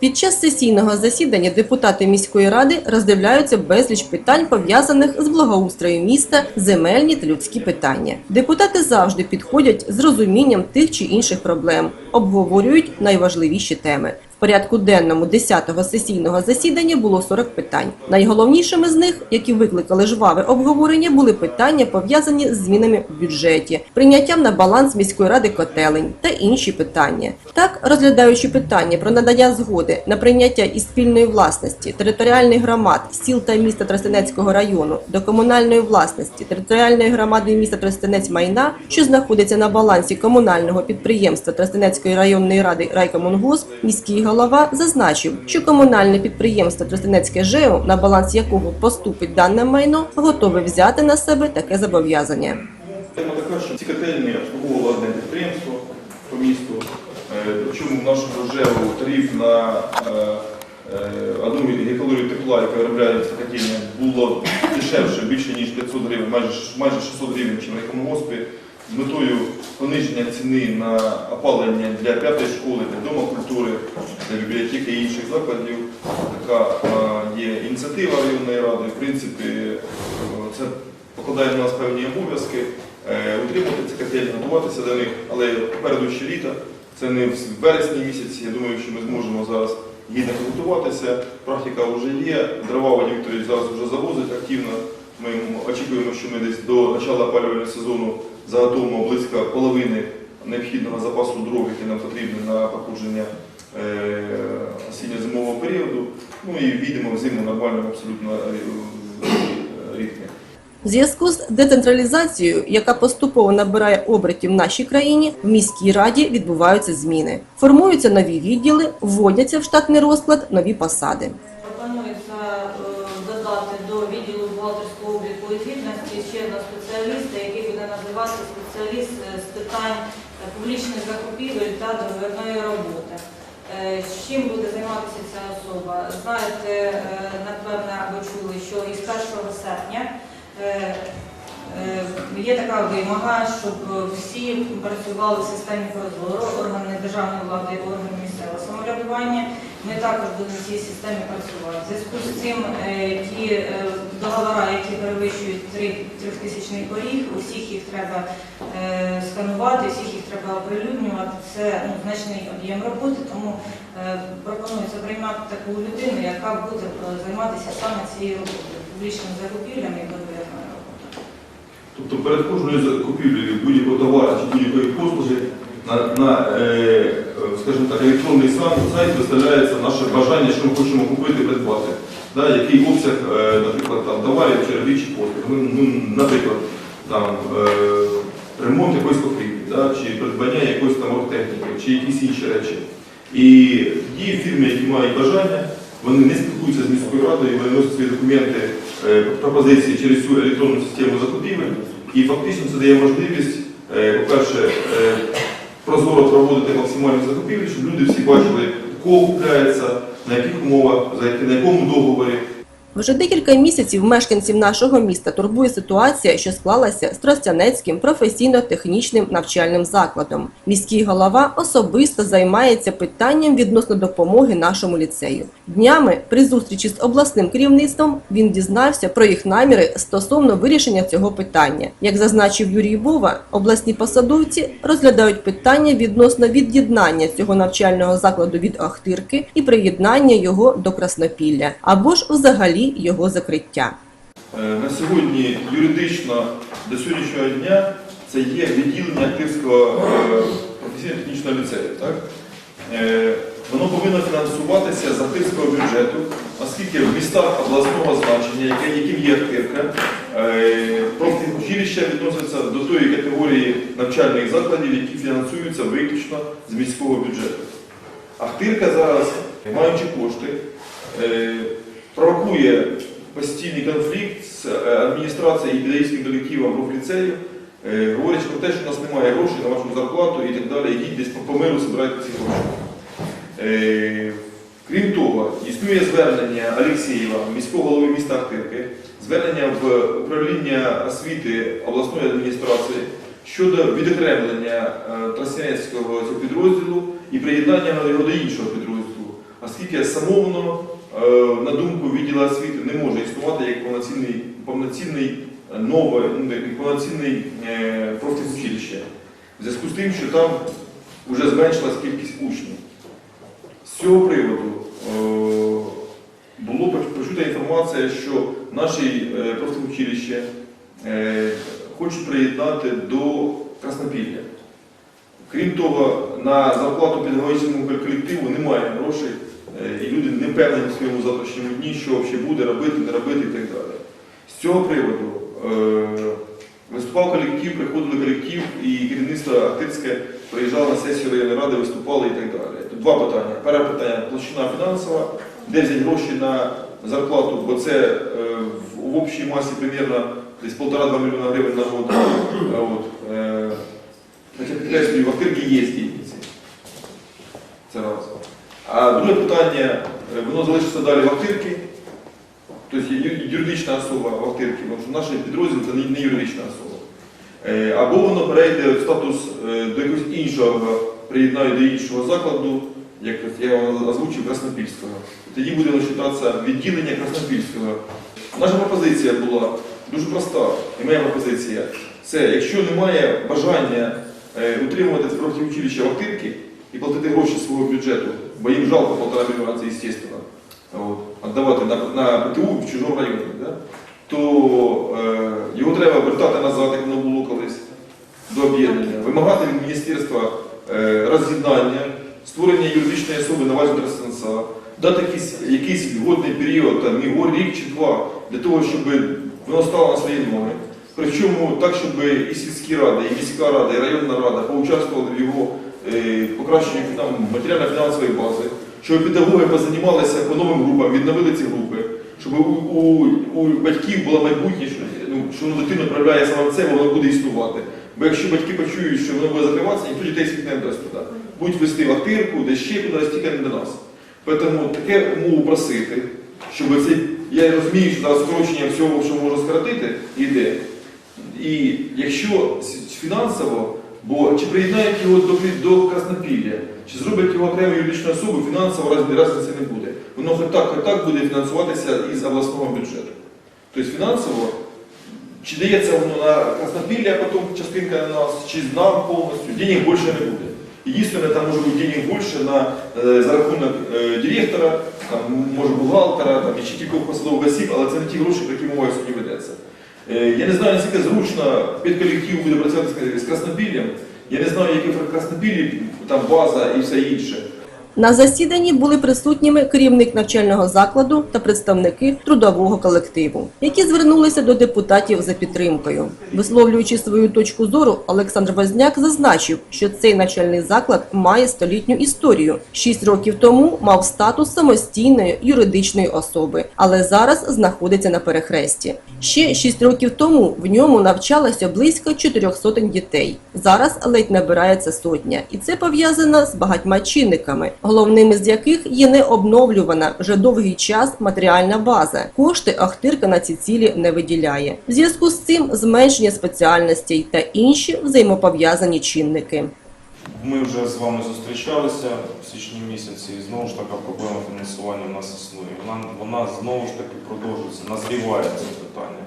Під час сесійного засідання депутати міської ради роздивляються безліч питань, пов'язаних з благоустроєм міста, земельні та людські питання. Депутати завжди підходять з розумінням тих чи інших проблем, обговорюють найважливіші теми. Порядку денному 10-го сесійного засідання було 40 питань. Найголовнішими з них, які викликали жваве обговорення, були питання пов'язані з змінами в бюджеті, прийняттям на баланс міської ради котелень та інші питання. Так, розглядаючи питання про надання згоди на прийняття із спільної власності територіальних громад сіл та міста Тростянецького району до комунальної власності територіальної громади міста Тростянець майна, що знаходиться на балансі комунального підприємства Тростянецької районної ради Райкомунгосп, міський голова зазначив, що комунальне підприємство Тростянецьке ЖЕО, на баланс якого поступить дане майно, готове взяти на себе таке зобов'язання. Тема така, що ці котельні обслуговувало одне підприємство по місту, Е, причому в нашому ЖЕО тариф на е, е, одну гігакалорію тепла, яка виробляється котельня, було дешевше, більше ніж 500 гривень, майже, майже 600 гривень, ніж на Екомгоспі. Метою пониження ціни на опалення для п'ятої школи, для Дома культури, для бібліотеки і інших закладів. Така є ініціатива районної ради. В принципі, е, це покладає на нас певні обов'язки. Е, Утримувати ці котельні, готуватися до них, але попереду ще літо. Це не в вересні місяці. Я думаю, що ми зможемо зараз гідно підготуватися. Практика вже є. Дрова Вадим зараз вже завозить активно. Ми очікуємо, що ми десь до початку опалювального сезону заготовимо близько половини необхідного запасу дров, який нам потрібен на походження е, осінньо-зимового періоду. Ну і війдемо в зиму нормальному абсолютно е. В зв'язку з децентралізацією, яка поступово набирає обертів в нашій країні, в міській раді відбуваються зміни. Формуються нові відділи, вводяться в штатний розклад нові посади. Пропонується е, додати до відділу бухгалтерського обліку і звітності ще одного спеціаліста, який буде називатися спеціаліст е, з питань е, публічних закупівель та договірної роботи. Е, з Чим буде займатися ця особа? Знаєте, е, напевне, або чули, що із 1 серпня е, е, є така вимога, щоб всі працювали в системі прозоро, органи державної влади, органи місцевого самоврядування. Ми також будемо в цій системі працювати. В зв'язку з цим е, ті е, договори, які перевищують 3 трьохтисячний поріг, усіх їх треба е, сканувати, всіх їх треба оприлюднювати. Це ну, значний об'єм роботи, тому е, пропонується приймати таку людину, яка буде е, займатися саме цією роботою, публічними закупівлями і договірною роботою. Тобто перед кожною закупівлею будь-якого товару чи будь-якої послуги на, на е, скажімо так, електронний сайт виставляється наше бажання, що ми хочемо купити, придбати. Да, який обсяг, е, наприклад, там, товарів чи робіт чи. Ну, ну, наприклад, там, е, ремонт якоїсь покрівлі, да, чи придбання якоїсь там оргтехніки, чи якісь інші речі. І ті фірми, які мають бажання, вони не спілкуються з міською радою, вони носять свої документи, е, пропозиції через цю електронну систему закупівель. І фактично це дає можливість, по-перше, прозоро проводити максимальні закупівлі, щоб люди всі бачили, кого купляється, на яких умовах, за на якому договорі. Вже декілька місяців мешканців нашого міста турбує ситуація, що склалася з Тростянецьким професійно-технічним навчальним закладом. Міський голова особисто займається питанням відносно допомоги нашому ліцею. Днями при зустрічі з обласним керівництвом він дізнався про їх наміри стосовно вирішення цього питання. Як зазначив Юрій Бова, обласні посадовці розглядають питання відносно від'єднання цього навчального закладу від Охтирки і приєднання його до Краснопілля або ж взагалі його закриття. Е, На сьогодні юридично до сьогоднішнього дня це є відділення Активського е, професійно-технічного ліцею. Так? Е, Воно повинно фінансуватися з активського бюджету, оскільки в містах обласного значення, яким є Активка, е, профтехучилища відносяться до тої категорії навчальних закладів, які фінансуються виключно з міського бюджету. Ахтирка зараз, маючи кошти, провокує постійний конфлікт з е, адміністрацією і педагогічним колективом профліцею, е, говорять про те, що у нас немає грошей на вашу зарплату і так далі, ідіть десь по- миру збирайте ці гроші. Е, Крім того, існує звернення Алексєєва, міського голови міста Ахтирки, звернення в управління освіти обласної адміністрації щодо відокремлення Тростянецького підрозділу і приєднання його до іншого підрозділу, оскільки само воно, е, на думку відділу освіти, не може існувати як повноцінний, повноцінний е, нове, ну, повноцінний е, профтехучилище. В зв'язку з тим, що там вже зменшилась кількість учнів. З цього приводу е, було почута інформація, що наші е, профтехучилище е, хочуть приєднати до Краснопілля. Крім того, на зарплату педагогічному колективу немає грошей, е, і люди не впевнені в своєму завтрашньому дні, що взагалі буде робити, не робити і так далі. З цього приводу е, виступав колектив, приходили колектив, і керівництво Ахтирське приїжджало на сесію районної ради, виступали і так далі. Тут два питання. Перше питання площина фінансова, де взяти гроші на зарплату, бо це е, в, общій масі примерно десь 1,5-2 мільйона гривень на год. Е, Хоча підкреслюю, в Ахтирці є дійниці. Це раз. А друге питання, е, воно залишиться далі в Ахтирці, тобто юридична особа в Ахтирці, тому що наш підрозділ це не- юридична особа. Е, Або воно перейде в статус е, до якогось іншого, приєднає до іншого закладу, як я вам озвучив Краснопільського. Тоді буде вважатися відділення Краснопільського. Наша пропозиція була дуже проста, і моя пропозиція це якщо немає бажання утримувати це профтехучилище в Ахтирці і платити гроші з свого бюджету, бо їм жалко полтора мільйона, це естественно, от, віддавати на, на ПТУ в чужому районі, да? то е, його треба вертати назад, як воно було колись, до об'єднання, вимагати від міністерства е, роз'єднання, створення юридичної особи на базі Тростянця, дати якийсь, якийсь годний період, там, і рік чи два, для того, щоб воно стало на свої ноги. Причому так, щоб і сільські ради, і міська рада, і районна рада поучаствували в його е, покращенні там, матеріально-фінансової бази, щоб педагоги позанімалися по новим групам, відновили ці групи, щоб у, у, у батьків було майбутнє, що, ну, що воно дитину направляє саме це, воно буде існувати. Бо якщо батьки почують, що воно буде закриватися, ніхто дітей світ не дасть туди. Будуть вести в актирку, де ще кудись, тільки не до нас. Тому таке умову просити, щоб цей, я розумію, що зараз скорочення всього, що можна скоротити, йде. І якщо фінансово, бо чи приєднають його до, до Краснопілля, чи зроблять його окремою юридичною особою, фінансово раз- разниці не буде. Воно хоч так, хоч так буде фінансуватися із обласного бюджету. Тобто фінансово, чи дається воно на Краснопілля, а потім частинка на нас, чи нам повністю, денег більше не буде. Єдине, там може бути денег більше на, е, за рахунок е, директора, там, може бухгалтера, там, і ще кількох посадових осіб, але це не ті гроші, про які мова сьогодні ведеться. Е, Я не знаю, наскільки зручно під колектив буде працювати з- Краснопіллям. Я не знаю, які в Краснопіллі, там база і все інше. На засіданні були присутніми керівник навчального закладу та представники трудового колективу, які звернулися до депутатів за підтримкою. Висловлюючи свою точку зору, Олександр Возняк зазначив, що цей навчальний заклад має столітню історію. Шість років тому мав статус самостійної юридичної особи, але зараз знаходиться на перехресті. Ще шість років тому в ньому навчалося близько 400 дітей. Зараз ледь набирається сотня, і це пов'язано з багатьма чинниками, головними з яких є необновлювана вже довгий час матеріальна база. Кошти Ахтирка на ці цілі не виділяє. В зв'язку з цим зменшення спеціальностей та інші взаємопов'язані чинники. Ми вже з вами зустрічалися в січні місяці, і знову ж така проблема фінансування в нас існує. Вона, вона знову ж таки продовжується, назріває це питання.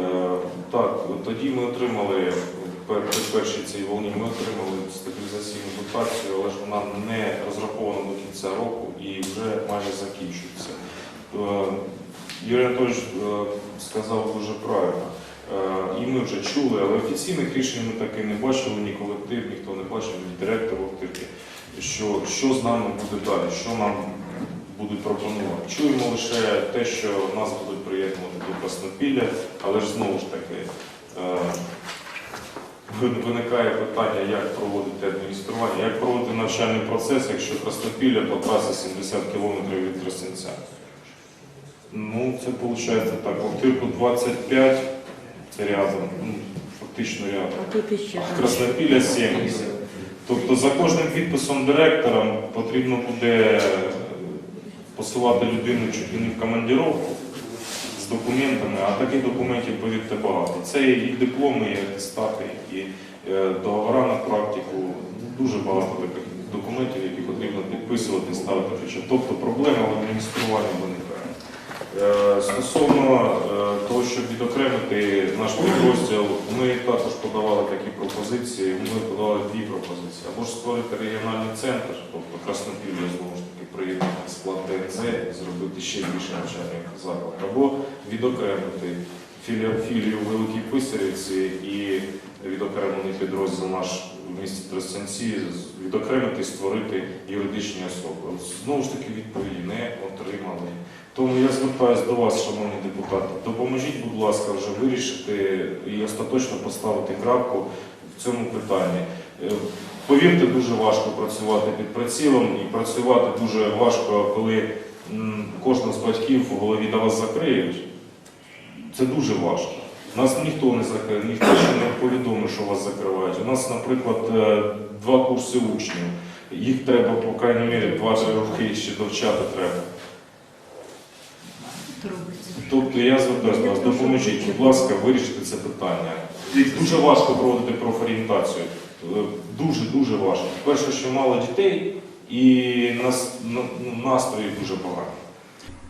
Е, так, тоді ми отримали при першій цій волні, ми отримали стабілізаційну дотацію, але ж вона не розрахована до кінця року і вже майже закінчується. Е, Юрій Анатольович е, сказав дуже правильно. Е, І ми вже чули, але офіційних рішень ми таки не бачили, ні колектив, ніхто не бачив, ні директор Охтирки, що, що з нами буде далі, що нам будуть пропонувати. Чуємо лише те, що нас будуть приєднувати до Краснопілля, але ж знову ж таки виникає питання, як проводити адміністрування, як проводити навчальний процес, якщо Краснопілля по трасі 70 км від Тростянця. Ну, це виходить так, Охтирку 25 це рядом, ну, фактично рядом. А Краснопілля 70. Тобто за кожним підписом директора потрібно буде посилати людину чуть не в командировку з документами, а таких документів, повірте, багато. Це і дипломи, і атестати, і е, договори на практику. Дуже багато таких документів, які потрібно підписувати, ставити печать. Тобто проблема в адмініструванні виникає. Е, Стосовно е, того, щоб відокремити наш підрозділ, ми також подавали такі пропозиції. Ми подавали дві пропозиції. Або ж створити регіональний центр, тобто Краснопілля знову ж таки приєднати склад ТНЗ і зробити ще більше навчальний заклад, або відокремити філію, Великій Писарівці і відокремлений підрозділ наш в місті Тростянці, відокремити створити юридичні особи. Знову ж таки відповіді не отримали. Тому я звертаюся до вас, шановні депутати, допоможіть, будь ласка, вже вирішити і остаточно поставити крапку в цьому питанні. Е, Повірте, дуже важко працювати під прицілом і працювати дуже важко, коли кожен з батьків в голові на вас закриють. Це дуже важко. Нас ніхто не закриє, ніхто ще не повідомив, що вас закривають. У нас, наприклад, е, два курси учнів. Їх треба, по крайній мірі, 2-3 роки ще довчати треба. Тобто я звертаюся до вас, допоможіть, будь ласка, вирішити це питання. Дуже важко проводити профорієнтацію. Дуже-дуже важко. Перше, що мало дітей, і настрої дуже багато.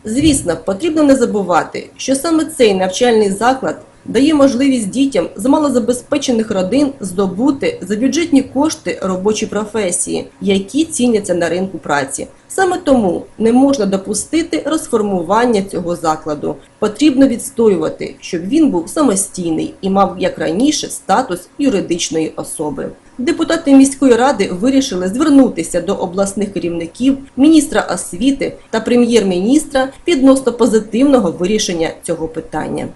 Звісно, потрібно не забувати, що саме цей навчальний заклад дає можливість дітям з малозабезпечених родин здобути за бюджетні кошти робочі професії, які ціняться на ринку праці. Саме тому не можна допустити розформування цього закладу. Потрібно відстоювати, щоб він був самостійний і мав як раніше статус юридичної особи. Депутати міської ради вирішили звернутися до обласних керівників, міністра освіти та прем'єр-міністра відносно позитивного вирішення цього питання.